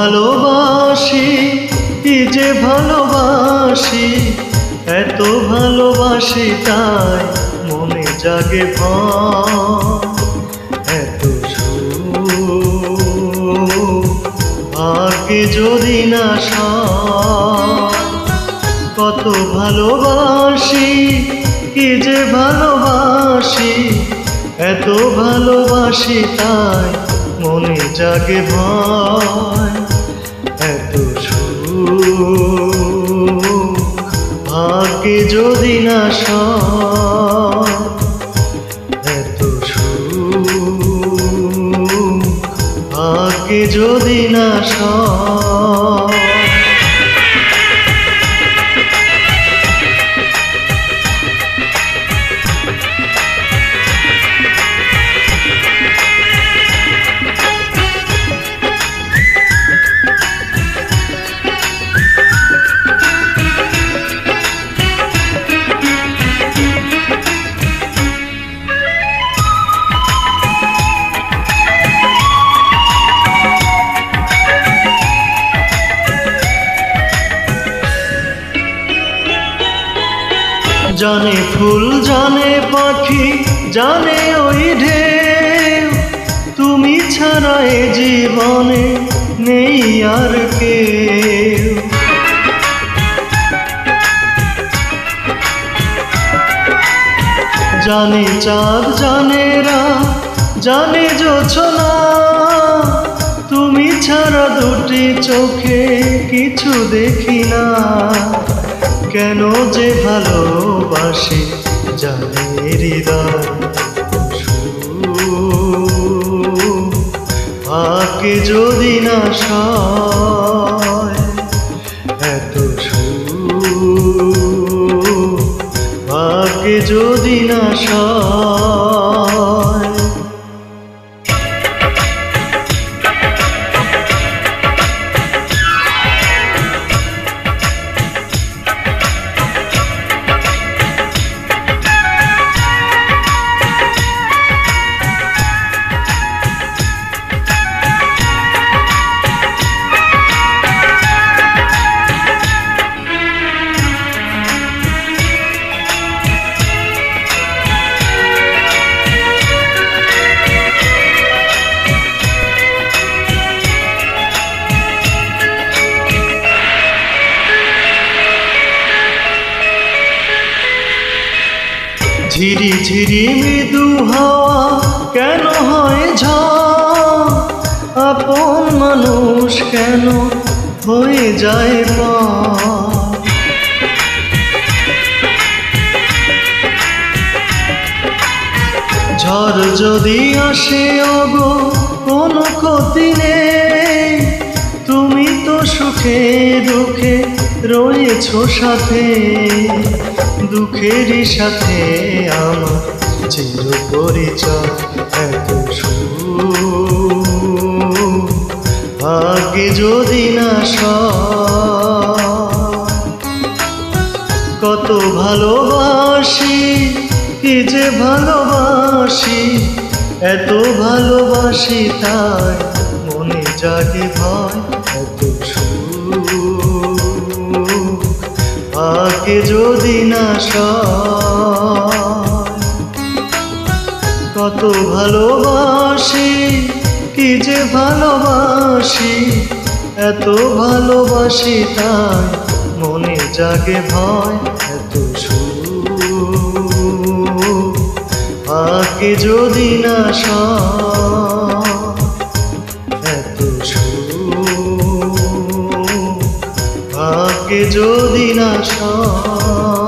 ভালোবাসি, কি যে ভালোবাসি, এত ভালোবাসি তাই মনে জাগে এত যদি না কত ভালোবাসি, কি যে ভালোবাসি, এত ভালোবাসি তাই মনে জাগে ভয় যদি না স এত ভাগ্যে যদি না সয় জানে ফুল, জানে পাখি, জানে ওই ঢেউ। তুমি ছাড়া এ জীবনে নেই আর কেউ। জানে চাঁদ, জানে রাত, জানে জোছনা। তুমি ছাড়া দুটি চোখে কিছু দেখি না। কেন যে ভালোবাসি জানে হৃদয় যদি না এত ভাগ্যে যদি না সয়। ঝিরি ঝিরি মৃদু হাওয়া কেন হয় ঝড়? আপন মানুষ কেন হয়ে যায় পর ঝড় যদি আসে, অগো, কোনো ক্ষতি নেই। তুমি তো সুখে দুঃখে রয়েছ সাথে। দুঃখেরই সাথে আমার চির পরিচয় এত ভাগ্যে যদি না কত ভালোবাসি, কি যে ভালোবাসি, এত ভালোবাসি তাই মনে জাগে ভয়, এত সুখ। ভাগ্যে যদি না কত ভালোবাসি, কি যে ভালোবাসি, এত ভালোবাসি তাই মনে জাগে ভয়, এত সুখ। ভাগ্যে যদি না সয়। যদি না সব